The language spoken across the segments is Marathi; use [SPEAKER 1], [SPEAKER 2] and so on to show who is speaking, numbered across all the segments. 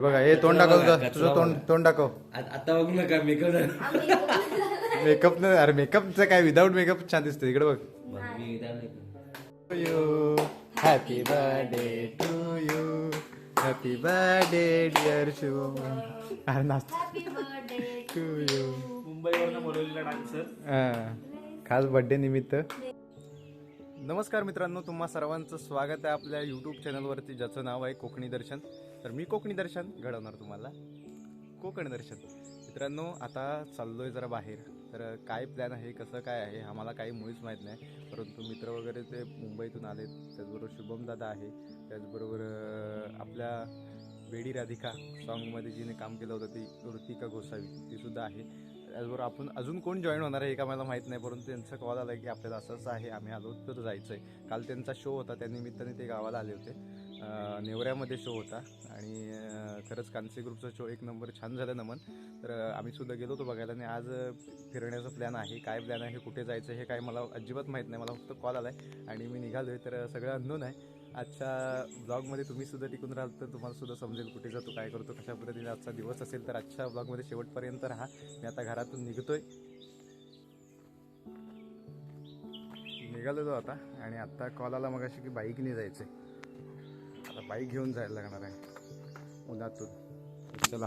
[SPEAKER 1] बघा हे तोंड दाखव तुझं तुझं तोंड तोंड दाखव.
[SPEAKER 2] आता बघू नका मेकअप
[SPEAKER 1] मेकअप न अरे मेकअपचं काय विदाऊट मेकअप छान दिसतं इकडे बघ. You happy birthday to you happy birthday dear Shubham अरे नाच. टू यू
[SPEAKER 3] मुंबईवरनं बोलवलेला डान्सर.
[SPEAKER 1] हा. खास बर्थडे निमित्त. नमस्कार मित्रांनो तुम्हा सर्वांचं स्वागत आहे आपल्या यूट्यूब चॅनलवरती ज्याचं नाव आहे कोकणी दर्शन. तर मी कोकणी दर्शन घडवणार तुम्हाला. कोकण दर्शन. मित्रांनो आता चाललो आहे जरा बाहेर. तर काय प्लॅन आहे कसं काय आहे आम्हाला काही मुळीच माहीत नाही. परंतु मित्र वगैरे ते मुंबईतून आले त्याचबरोबर शुभम दादा आहे. त्याचबरोबर आपल्या बेडी राधिका सॉन्गमध्ये जिने काम केलं होतं ती ऋतिका गोसावी तीसुद्धा आहे. त्याचबरोबर आपण अजून कोण जॉईन होणार आहे हे का मला माहीत नाही परंतु त्यांचा कॉल आला की आपल्याला असं असं आहे आम्ही आलो तर जायचं आहे काल त्यांचा शो होता त्या निमित्ताने ते गावाला आले होते. नेवऱ्यामध्ये शो होता. आणि खरंच कांसे ग्रुपचा शो एक नंबर छान झाला नमन. तर आम्ही सुद्धा गेलो होतो बघायला आणि आज फिरण्याचा प्लॅन आहे. काय प्लॅन आहे? कुठे जायचं हे काय मला अजिबात माहीत नाही. मला फक्त कॉल आला आहे आणि मी निघालो आहे तर सगळं अननोन आहे. आजच्या ब्लॉगमध्ये तुम्ही सुद्धा टिकून राहाल तर तुम्हाला सुद्धा समजेल कुठे जातो काय करतो कशा पद्धतीने आजचा दिवस असेल. तर आजच्या ब्लॉगमध्ये शेवटपर्यंत राहा. मी आता घरातून निघतोय. तो आता. आणि आत्ता कॉल आला मग की बाईकने जायचंय. आहे बाईक घेऊन जायला लागणार आहे. उन्हातून. चला.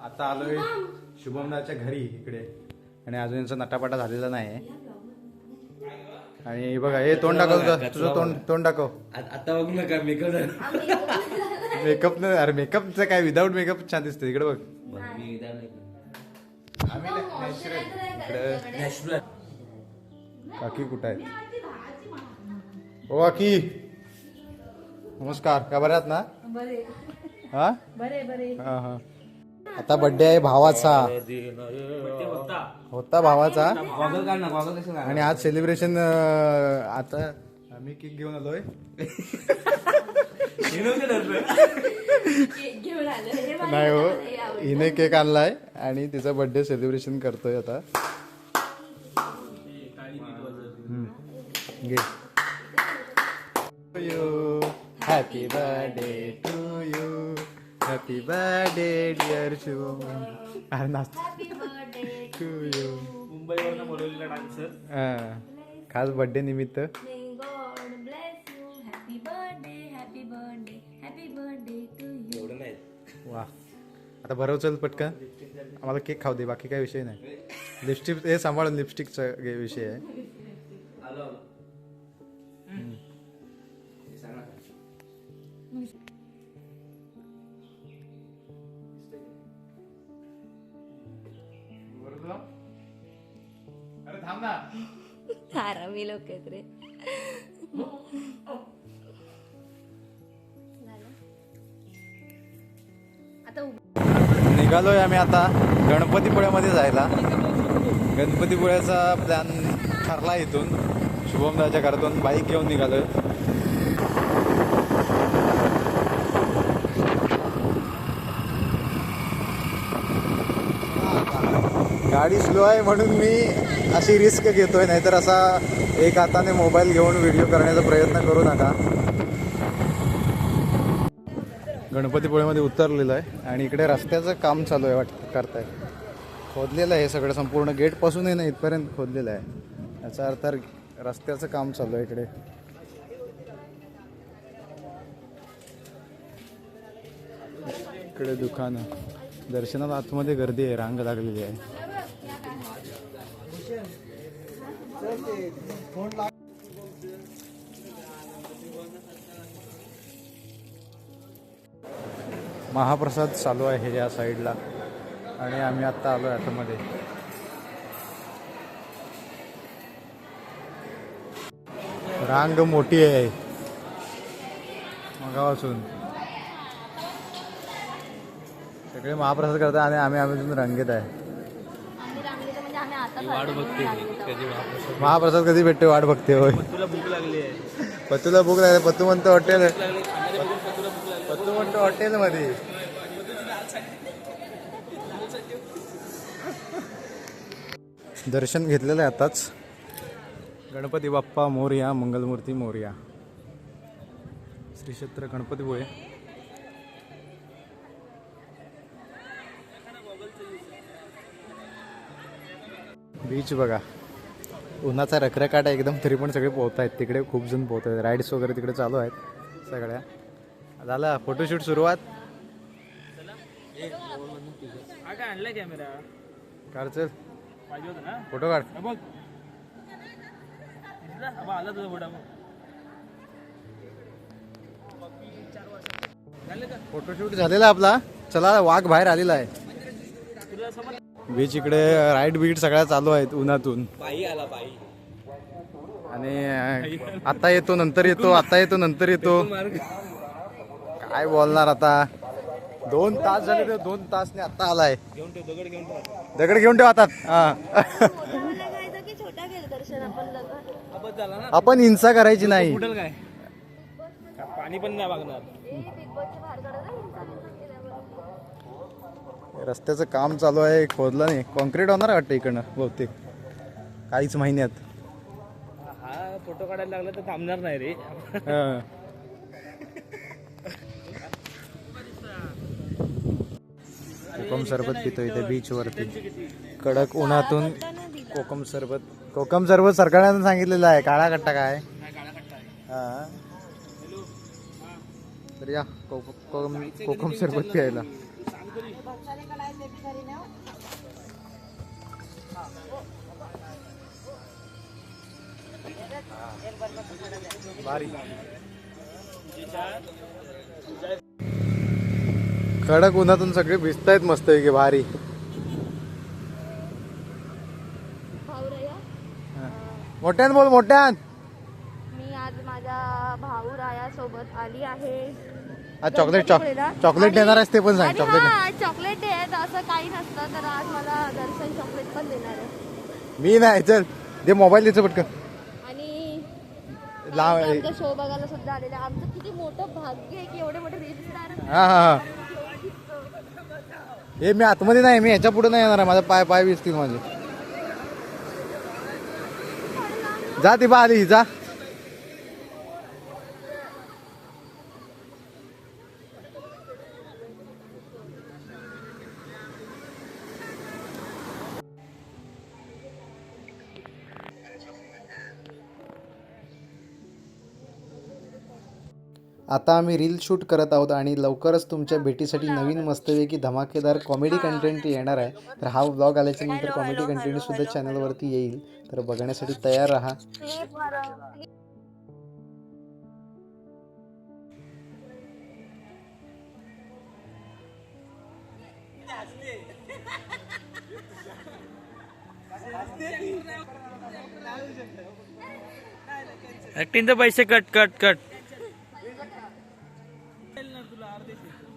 [SPEAKER 1] आता आलोय शुभमनाच्या घरी इकडे. आणि अजून यांचा नटापाटा झालेला नाही आहे आणि हे बघा हे तोंड दाखव तुझं तोंड तोंड दाखव.
[SPEAKER 2] आता बघू नका मेकअप
[SPEAKER 1] मेकअप न अरे मेकअपचं काय? विदाऊट मेकअप छान दिसतं इकडे बघ.
[SPEAKER 2] नाही.
[SPEAKER 1] आम्ही नॅचरल इकडे
[SPEAKER 2] नॅशनल
[SPEAKER 1] काकी कुठं आहेत? ओ काकी नमस्कार का बऱ्या आहात ना?
[SPEAKER 4] बरे.
[SPEAKER 1] हा?
[SPEAKER 4] बरे बरे.
[SPEAKER 1] हा हा. आता बर्थडे आहे भावाचा. होता. भावाचा. आणि आज सेलिब्रेशन आता आम्ही केक घेऊन आलोय.
[SPEAKER 4] घेऊन आलो हे मला
[SPEAKER 1] नाही हो
[SPEAKER 4] आवडलं.
[SPEAKER 1] हिने केक आणलाय आणि तिचा बर्थडे सेलिब्रेशन करतोय आता. हम्म. घे. Happy birthday to you happy birthday dear Shubham अरे नाच. टू यू
[SPEAKER 3] मुंबईवरनं बोलवलेला डान्सर.
[SPEAKER 1] खास बर्थडे निमित्त.
[SPEAKER 4] May God bless you. Happy birthday, happy birthday, happy birthday to you.
[SPEAKER 2] एवढं नाही.
[SPEAKER 1] वा. आता बरं चल पटकन. आम्हाला केक खाऊ दे बाकी काही विषय नाही. लिपस्टिक हे सांभाळून लिपस्टिकचा गे- विषय आहे.
[SPEAKER 4] धारावी लोक आहेत रे
[SPEAKER 1] निघालोय आम्ही आता गणपतीपुळ्यामध्ये जायला. गणपतीपुळ्याचा प्लॅन ठरला इथून. शुभमदाच्या घरातून बाईक घेऊन निघालोय. गाडी स्लो आहे म्हणून मी अशी रिस्क घेतोय नाहीतर असा एक हाताने मोबाईल घेऊन व्हिडिओ करण्याचा प्रयत्न करू नका. गणपतीपुळेमध्ये उतरलेलं आहे आणि इकडे रस्त्याचं काम चालू आहे वाट करताय. खोदलेलं आहे हे सगळं संपूर्ण गेटपासूनही नाही ना इथपर्यंत खोदलेलं आहे. याचा अर्थ रस्त्याचं काम चालू आहे इकडे. इकडे दुकानं. दर्शनात आतमध्ये गर्दी आहे रांग लागलेली आहे. महाप्रसाद चालू आहे या साईडला आणि आम्ही आत्ता आलो आहे आतमध्ये. रांग मोठी आहे. मगापासून सगळे महाप्रसाद करतात आणि आम्ही आम्ही अजून रांगेत आहे
[SPEAKER 4] आम्ही रांगेत म्हणजे आम्ही आता वाट बघते
[SPEAKER 1] महाप्रसाद? कधी भेटते? वाट बघते होय.
[SPEAKER 3] तुला भूक लागली आहे.
[SPEAKER 1] पतूला भूक लागली पतू म्हणतो हॉटेल. पतू म्हणतो हॉटेल मध्ये दर्शन घेतलेलं आहे आताच. गणपती बाप्पा मोरया मंगलमूर्ती मोरया. श्री क्षेत्र गणपतीपुळे बीच बघा. उन्हाचा रखरखाट आहे एकदम तरी पण सगळे पोहत आहेत तिकडे खूप जण पोहत आहेत राईड्स वगैरे तिकडे चालू आहेत सगळ्या. झाला. फोटोशूट सुरुवात. काढ चल. फोटो काढ. फोटोशूट झालेला आपला. चला वाघ बाहेर आलेला आहे. बीच इकडे राईड बीट सगळ्या चालू आहेत उन्हातून.
[SPEAKER 2] बाई आला बाई.
[SPEAKER 1] आणि आता येतो नंतर येतो आता येतो नंतर येतो. काय बोलणार आता? दोन तास झाले ते दोन तासने आता आलाय.
[SPEAKER 3] घेऊन ठेव दगड घेऊन ठेव.
[SPEAKER 1] हा
[SPEAKER 4] दर्शन आपण लग्न
[SPEAKER 3] बस झाला ना?
[SPEAKER 1] आपण हिंसा करायची नाही.
[SPEAKER 3] पाणी पण नाही मागणार
[SPEAKER 4] बिग बॉसच्या बाहेर काढायला
[SPEAKER 1] रस्त्याचं काम चालू आहे खोदलं नाही. कॉन्क्रीट होणार वाटतं इकडनं बहुतेक. काहीच महिन्यात
[SPEAKER 3] हा फोटो काढायला लागला तर थांबणार नाही रे.
[SPEAKER 1] हा. कोकम सरबत पितो इथे बीच वरती कडक उन्हातून कोकम सरबत कोकम सरबत सरकारने सांगितलेलं आहे. काळा कट्टा काय? हा. तर या कोक- कोकम कोकम सरबत प्यायला. भारी कडक उन्हातून सगळे भिजतायत मस्त की भारी.
[SPEAKER 4] भाऊराया?
[SPEAKER 1] मोठ्यान बोल मोठ्यान.
[SPEAKER 4] मी आज माझ्या भाऊ राया सोबत आली आहे.
[SPEAKER 1] आज चॉकलेट. चॉकलेट देणार आहेस ते पण सांग चॉकलेट
[SPEAKER 4] चॉकलेट आहेत असं काही नसतं तर आज मला दर्शन चॉकलेट पण देणार आहे
[SPEAKER 1] मी नाही चल दे मोबाईल द्यायचं पटकन
[SPEAKER 4] आणि शो बघायला सुद्धा आलेला आहे. आमचं किती मोठं भाग्य आहे की एवढे मोठे
[SPEAKER 1] हा हा हा हे मी आतमध्ये नाही मी ह्याच्या पुढे नाही येणार आहे. माझा पाय पाय विसतील माझे जा ती बा आली जा आता आम्ही रील शूट करत आहोत आणि लवकरच तुमच्या भेटीसाठी नवीन मस्तपैकी धमाकेदार कॉमेडी कंटेंट येणार आहे. तर हा ब्लॉग आल्याच्यानंतर कॉमेडी कंटेंट सुद्धा चॅनलवरती येईल. तर बघण्यासाठी तयार राहा.
[SPEAKER 3] ऍक्टिंगचे पैसे कट कट कट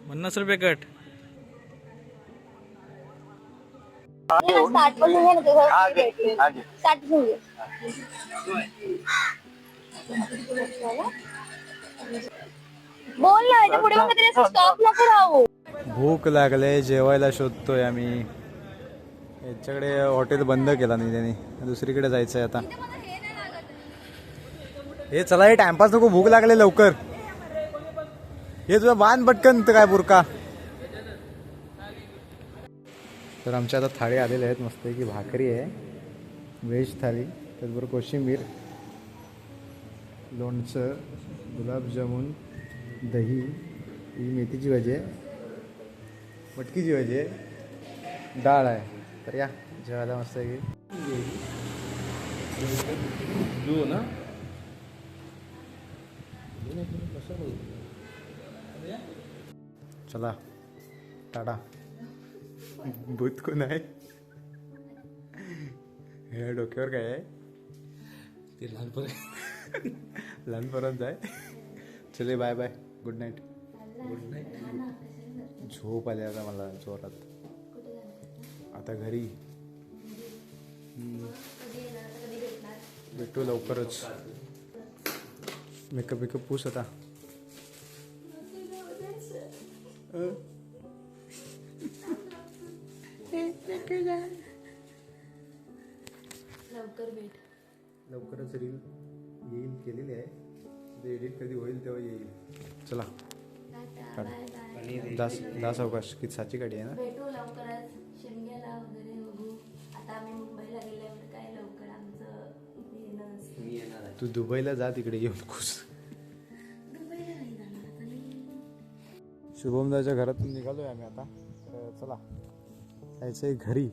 [SPEAKER 3] पन्नास रुपये कट.
[SPEAKER 4] स्टार्ट पण स्टार्ट बोल ना याच्यापुढे मग तरी स्टॉप नको राहू.
[SPEAKER 1] भूक लागले जेवायला शोधतोय आम्ही. याच्याकडे हॉटेल बंद केला नाही त्यांनी. दुसरीकडे जायचं आहे आता हे चला हे टाइमपास नको भूक लागले लवकर. हे तुझं बांध पटकन तर काय बुरका? तर आमच्या आता थाळी आलेल्या आहेत मस्त की भाकरी आहे. व्हेज थाळी त्याचबरोबर कोशिंबीर लोणचं गुलाबजामुन दही ही मेथीची भाजी आहे. मटकीची भाजी आहे. डाळ आहे. तर या जेवायला मस्त आहे
[SPEAKER 3] ना
[SPEAKER 1] चला. टाटा भूत कोण आहे? हे डोक्यावर काय आहे?
[SPEAKER 2] ते लहानपणी
[SPEAKER 1] लहानपर्यंत आहे? चले bye bye good night good night झोप आली आता मला जोरात. आता घरी. भेटू लवकरच. मेकअप मेकअप पूस आता. आहे एडिट कधी होईल तेव्हा येईल. चला.
[SPEAKER 4] टाटा बाय बाय
[SPEAKER 1] दास दास अवकाश किती साची गाडी आहे ना?
[SPEAKER 4] भेटू लवकरच. शिमग्याला वगैरे बघू. आता आम्ही मुंबईला गेल्यावर काय लवकर आमचं
[SPEAKER 2] येणार आहे.
[SPEAKER 1] तू दुबईला जा तिकडे येऊन खुश शुभमदाच्या घरातून निघालोय आम्ही आता. चला. जायचंय घरी.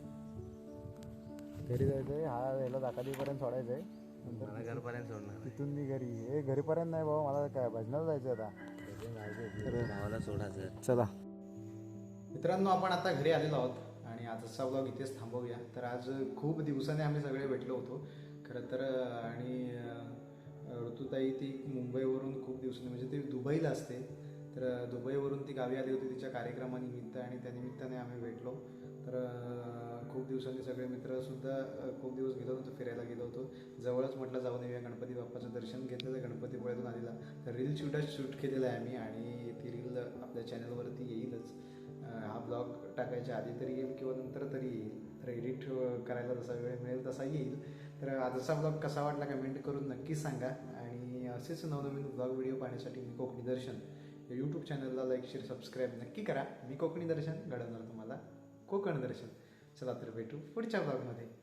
[SPEAKER 1] घरी जायचंय. हा याला दाकालीपर्यंत सोडायचंय. नंतर
[SPEAKER 2] मला घरपर्यंत सोडणार
[SPEAKER 1] तिथून मी घरी. हे घरीपर्यंत नाही बाबा मला काय भजनाला जायचं आता.
[SPEAKER 2] गावाला सोडायचं
[SPEAKER 1] चला. मित्रांनो आपण आता घरी आलेलो आहोत आणि आजचा ब्लॉग इथेच थांबवूया. तर आज खूप दिवसाने आम्ही सगळे भेटलो होतो. खरं तर अं, आणि अं, ऋतुताई ती मुंबईवरून खूप दिवसांनी म्हणजे ती दुबईला असते. तर अं, दुबईवरून ती गावी आली होती तिच्या कार्यक्रमानिमित्त आणि त्या निमित्ताने आम्ही भेटलो. तर अं, खूप दिवसांनी सगळे मित्रसुद्धा खूप दिवस गेलो होतो फिरायला गेलो होतो. जवळच म्हटलं जाऊन येऊया गणपती बाप्पाचं दर्शन घेतलेलं गणपतीपुळ्यातून आलेला. तर रील शूटच शूट केलेलं आहे आम्ही आणि ती रील आपल्या चॅनलवरती येईलच. हा ब्लॉग टाकायच्या आधी तरी येईल किंवा नंतर तरी येईल. तर एडिट करायला जसा वेळ मिळेल तसा येईल. तर आजचा ब्लॉग कसा वाटला कमेंट करून नक्की सांगा आणि असेच नवनवीन ब्लॉग व्हिडिओ पाहण्यासाठी मी कोकणी दर्शन या यूट्यूब चॅनलला लाईक शेअर सबस्क्राईब नक्की करा. मी कोकणी दर्शन घडवणार तुम्हाला. कोकण दर्शन. चला तर भेटू पुढच्या भागामध्ये